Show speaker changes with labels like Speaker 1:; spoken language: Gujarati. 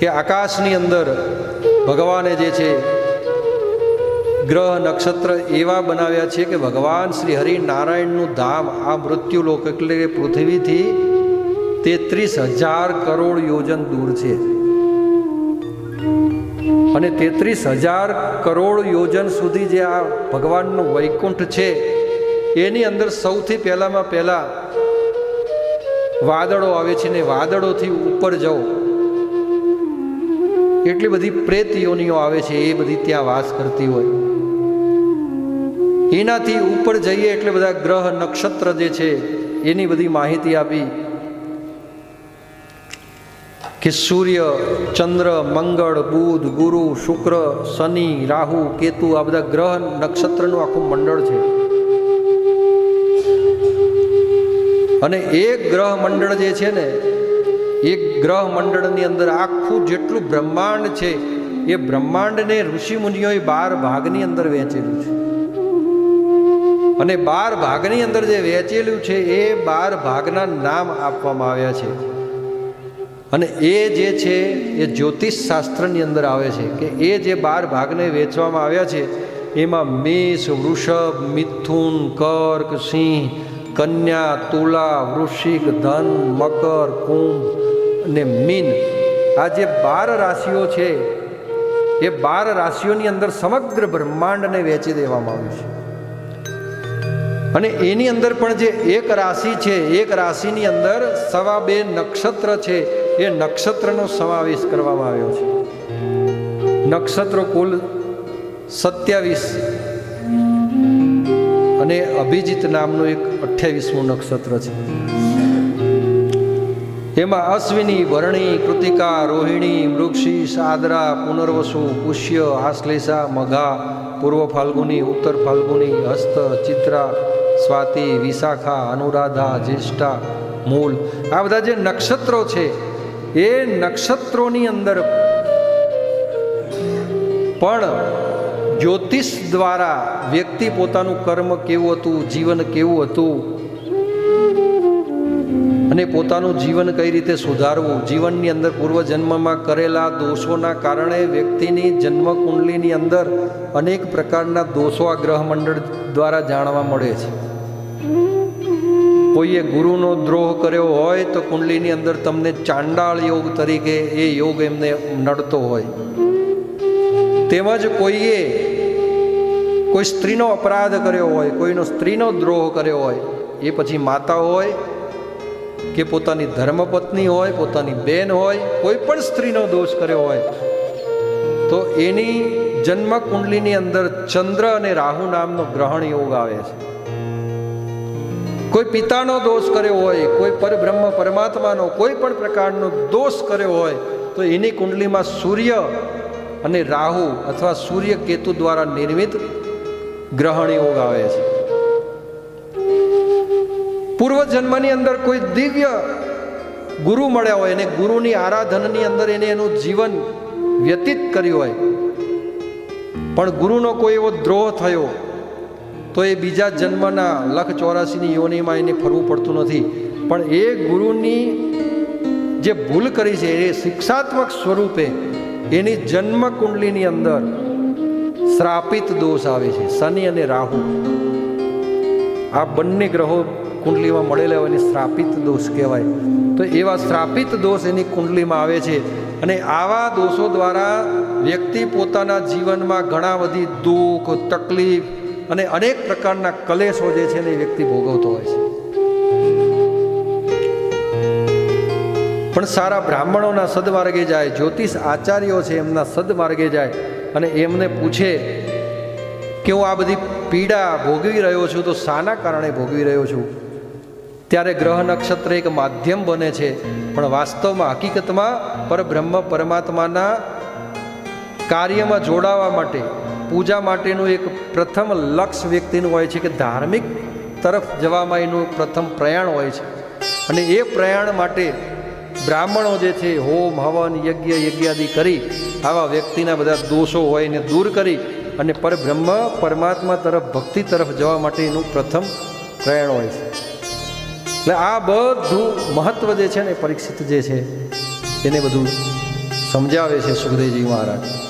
Speaker 1: કે આકાશની અંદર ભગવાને જે છે, ગ્રહ નક્ષત્ર એવા બનાવ્યા છે કે ભગવાન શ્રી હરિનારાયણનું ધામ આ મૃત્યુલોક એટલે કે પૃથ્વીથી તેત્રીસ હજાર કરોડ યોજન દૂર છે. અને તેત્રીસ હજાર કરોડ યોજન સુધી જે આ ભગવાનનું વૈકુંઠ છે, એની અંદર સૌથી પહેલામાં પહેલાં વાદળો આવે છે ને વાદળોથી ઉપર જાઓ. એટલી બધી પ્રેત યોનિઓ આવે છે, એ બધી ત્યાં વાસ કરતી હોય. એનાથી ઉપર જઈએ એટલે બધા ગ્રહ નક્ષત્ર જે છે, એની બધી માહિતી આપી કે સૂર્ય, ચંદ્ર, મંગળ, બુધ, ગુરુ, શુક્ર, શનિ, રાહુ, કેતુ, આ બધા ગ્રહ નક્ષત્રનું આખું મંડળ છે. અને એક ગ્રહ મંડળ જે છે ને એક ગ્રહ મંડળની અંદર આખું જેટલું બ્રહ્માંડ છે, એ બ્રહ્માંડને ઋષિ મુનિઓએ બાર ભાગની અંદર વહેંચેલું છે. અને બાર ભાગની અંદર જે વહેંચેલું છે, એ બાર ભાગના નામ આપવામાં આવ્યા છે. અને એ જે છે, એ જ્યોતિષ શાસ્ત્રની અંદર આવે છે કે એ જે બાર ભાગને વેચવામાં આવ્યા છે, એમાં મેષ, વૃષભ, મિથુન, કર્ક, સિંહ કન્યા, તુલા, વૃશ્ચિક, ધન, મકર, કુંભ અને મીન. આ જે બાર રાશિઓ છે, એ બાર રાશિઓની અંદર સમગ્ર બ્રહ્માંડને વેચી દેવામાં આવ્યું છે. અને એની અંદર પણ જે એક રાશિ છે, એક રાશિની અંદર સવા બે નક્ષત્ર છે, એ નક્ષત્રનો સમાવેશ કરવામાં આવ્યો છે. નક્ષત્રો કુલ સત્યાવીસ અને અભિજીત નામનું એક અઠ્યાવીસમું નક્ષત્ર છે. એમાં અશ્વિની ભરણી કૃતિકા, રોહિણી મૃક્ષી સાદરા પુનર્વસુ, પુષ્ય આશ્લેષા મઘા, પૂર્વ ફાલ્ગુની, ઉત્તર ફાલ્ગુની, હસ્ત, ચિત્રા, સ્વાતિ, વિશાખા, અનુરાધા, જ્યેષ્ઠા, મૂલ. આ બધા જે નક્ષત્રો છે, એ નક્ષત્રોની અંદર પણ જ્યોતિષ દ્વારા વ્યક્તિ પોતાનું કર્મ કેવું હતું, જીવન કેવું હતું? અને પોતાનું જીવન કઈ રીતે સુધારવું? જીવનની અંદર પૂર્વજન્મમાં કરેલા દોષોના કારણે વ્યક્તિની જન્મ કુંડલીની અંદર અનેક પ્રકારના દોષો આ ગ્રહ મંડળ દ્વારા જાણવા મળે છે. કોઈએ ગુરુનો દ્રોહ કર્યો હોય તો કુંડલીની અંદર તમને ચાંડાળ યોગ તરીકે એ યોગ એમને નડતો હોય. તેમજ કોઈએ કોઈ સ્ત્રીનો અપરાધ કર્યો હોય, કોઈનો સ્ત્રીનો દ્રોહ કર્યો હોય, એ પછી માતા હોય કે પોતાની ધર્મપત્ની હોય, પોતાની બેન હોય, કોઈ પણ સ્ત્રીનો દોષ કર્યો હોય, તો એની જન્મ કુંડલીની અંદર ચંદ્ર અને રાહુ નામનો ગ્રહણ યોગ આવે છે. કોઈ પિતાનો દોષ કર્યો હોય, કોઈ પરબ્રહ્મ પરમાત્માનો કોઈ પણ પ્રકારનો દોષ કર્યો હોય, તો એની કુંડલીમાં સૂર્ય અને રાહુ અથવા સૂર્ય કેતુ દ્વારા નિર્મિત ગ્રહણ યોગ આવે છે. પૂર્વજન્મની અંદર કોઈ દિવ્ય ગુરુ મળ્યા હોય, અને ગુરુની આરાધનની અંદર એને એનું જીવન વ્યતીત કર્યું હોય, પણ ગુરુનો કોઈ એવો દ્રોહ થયો, તો એ બીજા જન્મના લખ ચોરાસીની યોનિમાં એને ફરવું પડતું નથી. પણ એ ગુરુની જે ભૂલ કરી છે, એ શિક્ષાત્મક સ્વરૂપે એની જન્મ કુંડલીની અંદર શ્રાપિત દોષ આવે છે. શનિ અને રાહુ. આ બંને ગ્રહો કુંડલીમાં મળેલા હોય એને શ્રાપિત દોષ કહેવાય. તો એવા શ્રાપિત દોષ એની કુંડલીમાં આવે છે અને આવા દોષો દ્વારા વ્યક્તિ પોતાના જીવનમાં ઘણા બધી દુઃખ, તકલીફ અને અનેક પ્રકારના કલેશો જે છે ને એ વ્યક્તિ ભોગવતો હોય છે. પણ સારા બ્રાહ્મણોના સદમાર્ગે જાય, જ્યોતિષ આચાર્યો છે એમના સદમાર્ગે જાય અને એમને પૂછે કે હું આ બધી પીડા ભોગવી રહ્યો છું, તો શાના કારણે ભોગવી રહ્યો છું? ત્યારે ગ્રહ નક્ષત્ર એક માધ્યમ બને છે, પણ વાસ્તવમાં હકીકતમાં પરબ્રહ્મ પરમાત્માના કાર્યમાં જોડાવા માટે, પૂજા માટેનું એક પ્રથમ લક્ષ્ય વ્યક્તિનું હોય છે કે ધાર્મિક તરફ જવામાં એનું પ્રથમ પ્રયાણ હોય છે. અને એ પ્રયાણ માટે બ્રાહ્મણો જે છે, હોમ, હવન, યજ્ઞ, યજ્ઞાદિ કરી આવા વ્યક્તિના બધા દોષો હોય એને દૂર કરી અને પરબ્રહ્મ પરમાત્મા તરફ, ભક્તિ તરફ જવા માટેનું પ્રથમ પ્રયાણ હોય છે. એટલે આ બધું મહત્વ જે છે ને, પરીક્ષિત જે છે, એને બધું સમજાવે છે સુખદેવજી મહારાજ.